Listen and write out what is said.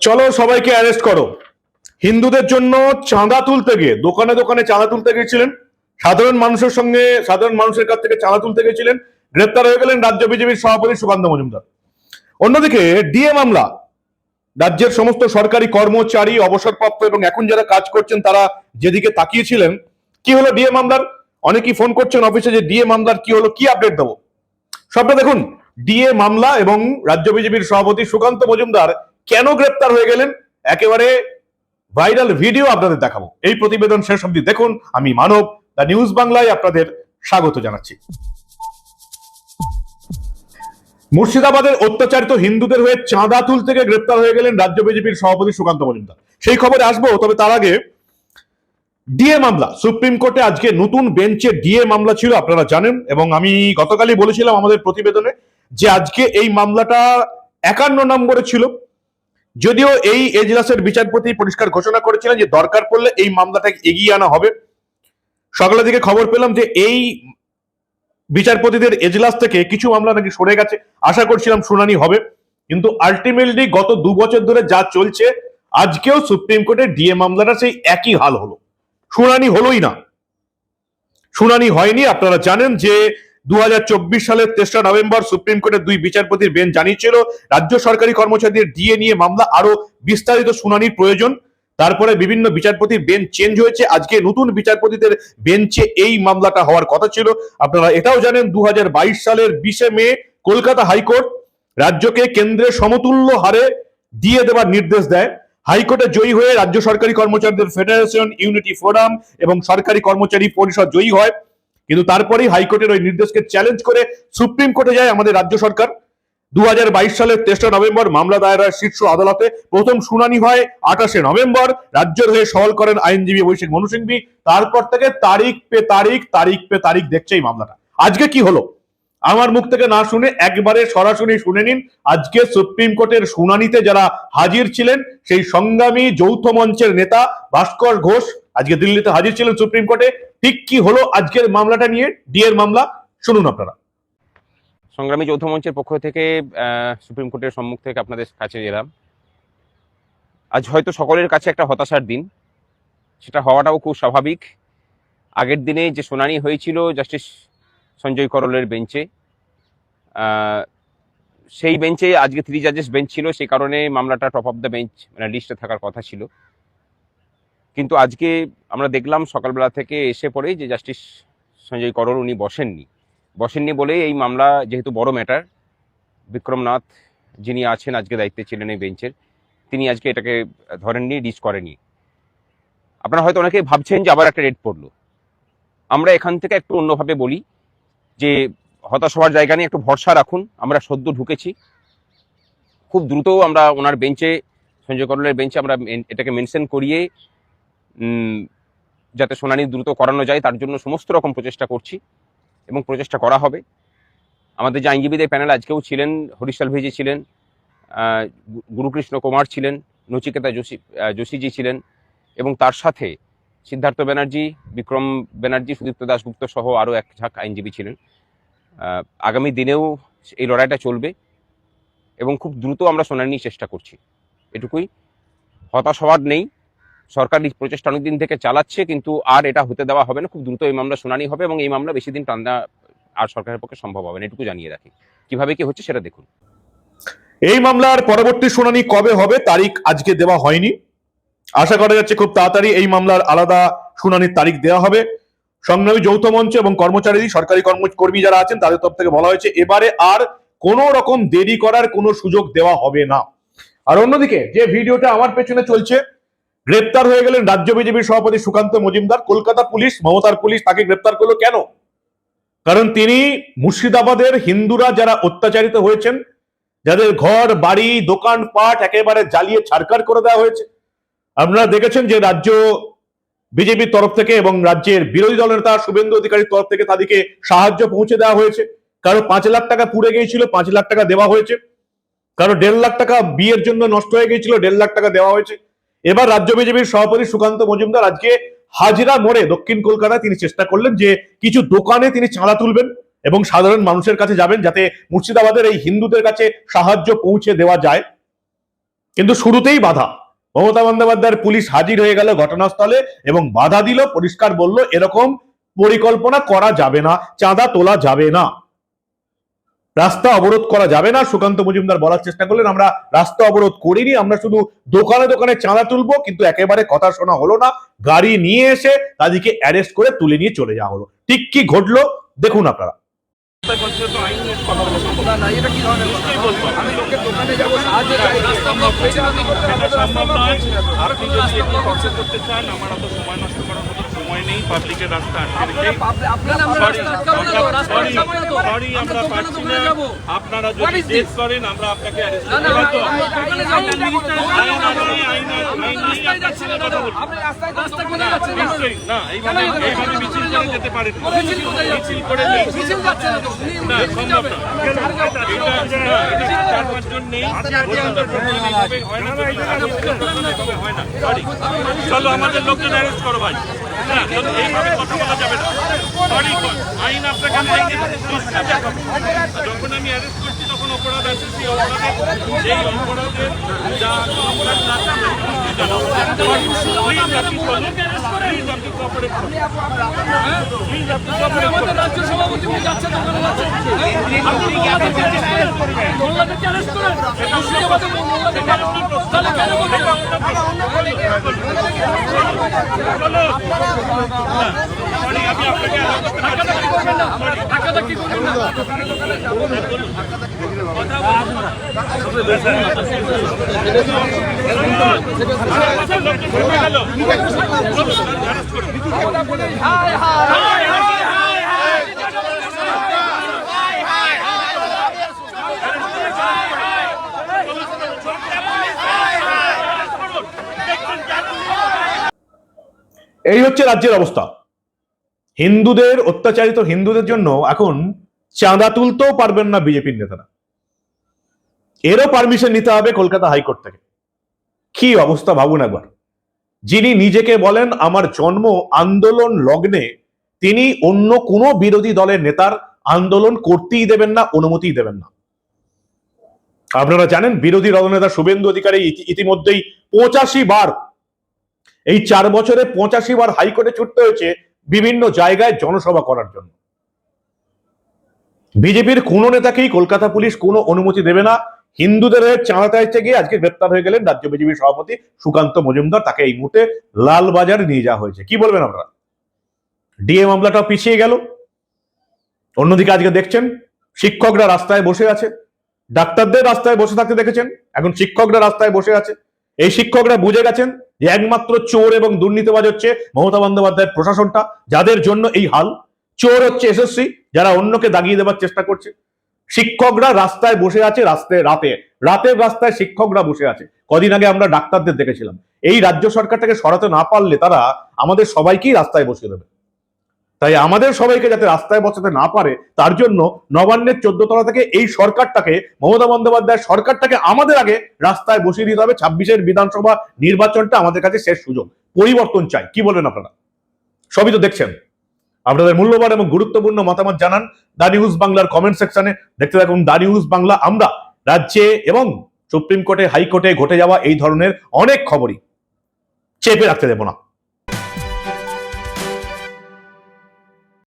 চলো সবাইকে অ্যারেস্ট করো। হিন্দুদের জন্য চাঁদা তুলতে গিয়ে, দোকানে দোকানে চাঁদা তুলতে গিয়েছিলেন। সাধারণ মানুষের সঙ্গে, সাধারণ মানুষের কাছ থেকে চাঁদা তুলতে গিয়েছিলেন। গ্রেপ্তার হয়ে গেলেন রাজ্য বিজেপির সভাপতি সুকান্ত মজুমদার। অন্যদিকে ডিএ মামলা রাজ্যের সমস্ত সরকারি কর্মচারী, অবসরপ্রাপ্ত এবং এখন যারা কাজ করছেন, তারা যেদিকে তাকিয়েছিলেন, কি হলো ডিএ মামলার অনেকেই ফোন করছেন অফিসে যে ডিএ মামলার কি হলো, কি আপডেট দেবো? সবটা দেখুন ডিএ মামলা এবং রাজ্য বিজেপির সভাপতি সুকান্ত মজুমদার কেন গ্রেপ্তার হয়ে গেলেন? একেবারে ভাইরাল ভিডিও আপনাদের দেখাবো। এই প্রতিবেদন শেষ অবধি দেখুন, আমি মানব, দ্য নিউজ বাংলায় আপনাদের স্বাগত জানাচ্ছি। মুর্শিদাবাদের অত্যাচারিত হিন্দুদের হয়ে চাঁদা তুল থেকে গ্রেপ্তার হয়ে গেলেন রাজ্য বিজেপির সভাপতি সুকান্ত মজুমদার। সেই খবরে আসব, তবে তার আগে ডিএ মামলা। সুপ্রিম কোর্টে আজকে নতুন বেঞ্চে ডিএ মামলা ছিল, আপনারা জানেন, এবং আমি গতকালই বলেছিলাম আমাদের প্রতিবেদনে যে আজকে এই মামলাটা একান্ন নম্বরে ছিল। যদিও এই এজলাসের বিচারপতি পরিষ্কার ঘোষণা করেছিলেন যে দরকার পড়লে এই মামলাটা এগিয়ে আনা হবে। সকালের দিকে খবর পেলাম যে এই বিচারপতিদের এজলাস থেকে কিছু মামলা নাকি সরে গেছে, আশা করছিলাম শুনানি হবে। কিন্তু আলটিমেটলি গত দু বছর ধরে যা চলছে, আজকেও সুপ্রিম কোর্টের ডিএ মামলাটা সেই একই হাল হলো। শুনানি হলোই না। শুনানি হয়নি, আপনারা জানেন যে দু হাজার চব্বিশ সালের তেসরা নভেম্বর সুপ্রিম কোর্টের দুই বিচারপতির বেঞ্চ জানিয়েছিল, রাজ্য সরকারি কর্মচারীদের ডিএ নিয়ে মামলা আরও বিস্তারিত শুনানির প্রয়োজন। তারপরে বিভিন্ন বিচারপতির বেঞ্চ চেঞ্জ হয়েছে। আজকে নতুন বিচারপতিদের বেঞ্চে এই মামলাটা হওয়ার কথা ছিল। আপনারা এটাও জানেন দু হাজার বাইশ সালের বিশে মে কলকাতা হাইকোর্ট রাজ্যকে কেন্দ্রের সমতুল্য হারে দিয়ে দেওয়ার নির্দেশ দেয়। হাইকোর্টে জয়ী হয়ে রাজ্য সরকারি কর্মচারীদের ফেডারেশন ইউনিটি ফোরাম এবং সরকারি কর্মচারী পরিষদ জয়ী হয়। কিন্তু তারপরেই হাইকোর্টের ওই নির্দেশকে চ্যালেঞ্জ করে সুপ্রিম কোর্টে যায় আমাদের রাজ্য সরকার। দু হাজার বাইশ সালের তেসরা নভেম্বর মামলা দায়ের হয় শীর্ষ আদালতে প্রথম শুনানি হয় আঠাশে নভেম্বর। রাজ্যের হয়ে সওয়াল করেন আইনজীবী অভিষেক মনু সিংভি। তারপর থেকে তারিখ পে তারিখ তারিখ পে তারিখ দেখছে এই মামলাটা। আজকে কি হলো? আমার মুখ থেকে না শুনে একবারে সরাসরি শুনে নিন। আজকে সুপ্রিম কোর্টের শুনানিতে যারা হাজির ছিলেন, সেই সংগ্রামী যৌথ মঞ্চের নেতা ভাস্কর ঘোষ আজকে দিল্লিতে হাজির ছিলেন সুপ্রিম কোর্টে। ঠিক কি হলো আজকের মামলাটা নিয়ে? ডিএর মামলা। শুনুন আপনারা। সংগ্রামী যৌথ মঞ্চের পক্ষ থেকে সুপ্রিম কোর্টের সম্মুখ থেকে আপনাদের কাছে এলাম। আজ হয়তো সকলের কাছে একটা হতাশার দিন। সেটা হওয়াটাও খুব স্বাভাবিক। আগের দিনে যে শুনানি হয়েছিল জাস্টিস সঞ্জয় করলের বেঞ্চে সেই বেঞ্চে আজকে থ্রি জাজেস বেঞ্চ ছিল সেই কারণে মামলাটা টপ অফ দ্য বেঞ্চ মানে লিস্টে থাকার কথা ছিল। কিন্তু আজকে আমরা দেখলাম সকালবেলা থেকে এসে পড়ে যে জাস্টিস সঞ্জয় করল উনি বসেননি। বসেননি বলেই এই মামলা যেহেতু বড় ম্যাটার বিক্রমনাথ যিনি আছেন আজকে দায়িত্বে ছিলেন এই বেঞ্চের, তিনি আজকে এটাকে ধরেননি, ডিস করেনি। আপনারা হয়তো অনেকে ভাবছেন যে আবার একটা রেট পড়ল। আমরা এখান থেকে একটু অন্যভাবে বলি যে হতাশ হওয়ার জায়গা নিয়ে একটু ভরসা রাখুন, আমরা সদ্য ঢুকেছি। খুব দ্রুত আমরা ওনার বেঞ্চে, সঞ্জয় করলের বেঞ্চে আমরা এটাকে মেনশন করিয়ে যাতে শুনানি দ্রুত করানো যায়, তার জন্য সমস্ত রকম প্রচেষ্টা করছি। এবং প্রচেষ্টা করা হবে। আমাদের যে আইনজীবীদের প্যানেল আজকেও ছিলেন হরিশাল ভেজি ছিলেন গুরুকৃষ্ণ কুমার ছিলেন, নচিকেতা যোশী যোশীজি ছিলেন এবং তার সাথে সিদ্ধার্থ ব্যানার্জি, বিক্রম ব্যানার্জি, সুদীপ্ত দাশগুপ্ত সহ আরও এক ঝাঁক আইনজীবী ছিলেন। আগামী দিনেও এই লড়াইটা চলবে এবং খুব দ্রুত আমরা শুনানির চেষ্টা করছি। এটুকুই। হতাশ হওয়ার নেই। সরকার এই প্রচেষ্টা অনেকদিন থেকে চালাচ্ছে, কিন্তু আর এটা হতে দেওয়া হবে না। খুব দ্রুত এই মামলা শুনানি হবে এবং এই মামলা বেশি দিন টানা আর সরকারের পক্ষে সম্ভব হবে না। এটুকু জানিয়ে রাখি। কীভাবে কি হচ্ছে সেটা দেখুন। এই মামলার পরবর্তী শুনানি কবে হবে তারিখ আজকে দেওয়া হয়নি। আশা করা যাচ্ছে খুব তাড়াতাড়ি এই মামলার আলাদা শুনানির তারিখ দেওয়া হবে। সংগ্রামী যৌথ মঞ্চ এবং কর্মচারী, সরকারি কর্মকর্মী যারা আছেন, তাদের তরফ থেকে বলা হয়েছে, এবারে আর কোনো রকম দেরি করার কোনো সুযোগ দেওয়া হবে না। আর অন্যদিকে যে ভিডিওটা আমার পেছনে চলছে গ্রেপ্তার হয়ে গেলেন রাজ্য বিজেপির সভাপতি সুকান্ত মজুমদার, কলকাতা পুলিশ, মমতার পুলিশ তাকে গ্রেপ্তার করল কেন? কারণ তিনি মুর্শিদাবাদের হিন্দুরা যারা অত্যাচারিত হয়েছেন, যাদের ঘর, বাড়ি দোকান পাট একেবারে জ্বালিয়ে ছাড়কার করে দেওয়া হয়েছে। আপনারা দেখেছেন যে রাজ্য বিজেপির তরফ থেকে এবং রাজ্যের বিরোধী দলনেতা শুভেন্দু অধিকারীর তরফ থেকে তাদেরকে সাহায্য পৌঁছে দেওয়া হয়েছে। কারও পাঁচ লাখ টাকা পুড়ে গিয়েছিল, পাঁচ লাখ টাকা দেওয়া হয়েছে। কারও দেড় লাখ টাকা বিয়ের জন্য নষ্ট হয়ে গিয়েছিল, দেড় লাখ টাকা দেওয়া হয়েছে। এবার রাজ্য বিজেপির সভাপতি সুকান্ত মজুমদার আজকে হাজিরা মোড়ে দক্ষিণ কলকাতায় তিনি চেষ্টা করলেন যে কিছু দোকানে তিনি চাঁদা তুলবেন এবং সাধারণ মানুষের কাছে যাবেন যাতে মুর্শিদাবাদের এই হিন্দুদের কাছে সাহায্য পৌঁছে দেওয়া যায়। কিন্তু শুরুতেই বাধা। মমতা বন্দ্যোপাধ্যায়ের পুলিশ হাজির হয়ে গেল ঘটনাস্থলে এবং বাধা দিল, পরিষ্কার বলল, এরকম পরিকল্পনা করা যাবে না, চাঁদা তোলা যাবে না। রাস্তা অবরোধ করা যাবে না। সুকান্ত মজুমদার বলার চেষ্টা করলেন আমরা রাস্তা অবরোধ করিনি আমরা শুধু দোকানে দোকানে চাঁদা তুলবো কিন্তু একেবারে কথা শোনা হলো না। গাড়ি নিয়ে এসে তাদেরকে অ্যারেস্ট করে তুলে নিয়ে চলে যাওয়া হলো। ঠিক কি ঘটলো? দেখুন আপনারা। আর। করতে চান? আমার অত সময় নষ্ট সময় নেই পাবলিকের রাস্তা আটকে রেখে আপনারা আমরা পারছি না। যদি চেক করেন আমরা আপনাকে না, এইভাবে এইভাবে করে যেতে পারেন মিছিল করে মিছিল যাচ্ছে না সম্ভব না। চার পাঁচজন নেই। হয় না. চলো আমাদের লোকজন অ্যারেস্ট করো ভাই। এইভাবে কথা বলা যাবে না। সরি আইন আপনাকে যখন আমি অ্যারেস্ট করছি তখন অপরাধ আছে সেই অপরাধে সেই অপরাধের যা অপরাধ না আমাদের রাজ্য সভাপতি যাচ্ছে দোকানে যাচ্ছে। আপনি মোল্লাদেরকে করেন। মোল্লাদেরকে arrest করেন। মুর্শিদাবাদে মোল্লাদেরকে arrest করেন। তাহলে কেন বলছেন? সরি এই হচ্ছে রাজ্যের অবস্থা। হিন্দুদের, অত্যাচারিত হিন্দুদের জন্য এখন চাঁদা তুলতেও পারবেন না বিজেপির নেতারা। এরও পারমিশন নিতে হবে কলকাতা হাইকোর্ট থেকে। কি অবস্থা ভাবুন একবার। যিনি নিজেকে বলেন আমার জন্ম আন্দোলন লগ্নে, তিনি অন্য কোনো বিরোধী দলের নেতার আন্দোলন করতেই দেবেন না, অনুমতিই দেবেন না। আপনারা জানেন বিরোধী দলনেতা শুভেন্দু অধিকারী ইতিমধ্যেই পঁচাশি বার, এই চার বছরে পঁচাশি বার হাইকোর্টে ছুটতে হয়েছে বিভিন্ন জায়গায় জনসভা করার জন্য। বিজেপির কোনো নেতাকেই কলকাতা পুলিশ কোনো অনুমতি দেবে না। হিন্দুদের হয়ে চাঁদা চাইতে গিয়ে আজকে গ্রেপ্তার হয়ে গেলেন রাজ্য বিজেপির সভাপতি সুকান্ত মজুমদার। তাকে এই মুহূর্তে লালবাজারে নিয়ে যাওয়া হয়েছে। কি বলবেন আপনারা? ডিএ মামলাটা পিছিয়ে গেল। অন্যদিকে আজকে দেখছেন, শিক্ষকরা রাস্তায় বসে আছে। ডাক্তারদের রাস্তায় বসে থাকতে দেখেছেন। এখন শিক্ষকরা রাস্তায় বসে আছে। এই শিক্ষকরা বুঝে গেছেন যে একমাত্র চোর এবং দুর্নীতিবাজ হচ্ছে মমতা বন্দ্যোপাধ্যায়ের প্রশাসনটা, যাদের জন্য এই হাল। চোর হচ্ছে এসএসসি যারা অন্যকে দাগিয়ে দেওয়ার চেষ্টা করছে। শিক্ষকরা রাস্তায় বসে আছে রাস্তায় রাতে। রাতের রাস্তায় শিক্ষকরা বসে আছে। কদিন আগে আমরা ডাক্তারদের দেখেছিলাম। এই রাজ্য সরকারটাকে সরাতে না পারলে তারা আমাদের সবাইকেই রাস্তায় বসিয়ে দেবে। তাই আমাদের সবাইকে যাতে রাস্তায় বসাতে না পারে, তার জন্য নবান্নের তলা থেকে এই সরকারটাকে, মমতা বন্দ্যোপাধ্যায় সরকারটাকে আমাদের আগে রাস্তায় বসিয়ে দিতে হবে। ছাব্বিশের বিধানসভা নির্বাচনটা আমাদের কাছে শেষ সুযোগ। পরিবর্তন চাই। কি বলেন আপনারা? সবই তো দেখছেন। আপনাদের মূল্যবান এবং গুরুত্বপূর্ণ মতামত জানান দা নিউজ বাংলার কমেন্ট সেকশনে। দেখতে থাকুন দা নিউজ বাংলা। আমরা রাজ্যে এবং সুপ্রিম কোর্টে, হাইকোর্টে ঘটে যাওয়া এই ধরনের অনেক খবরই চেপে রাখতে দেব না।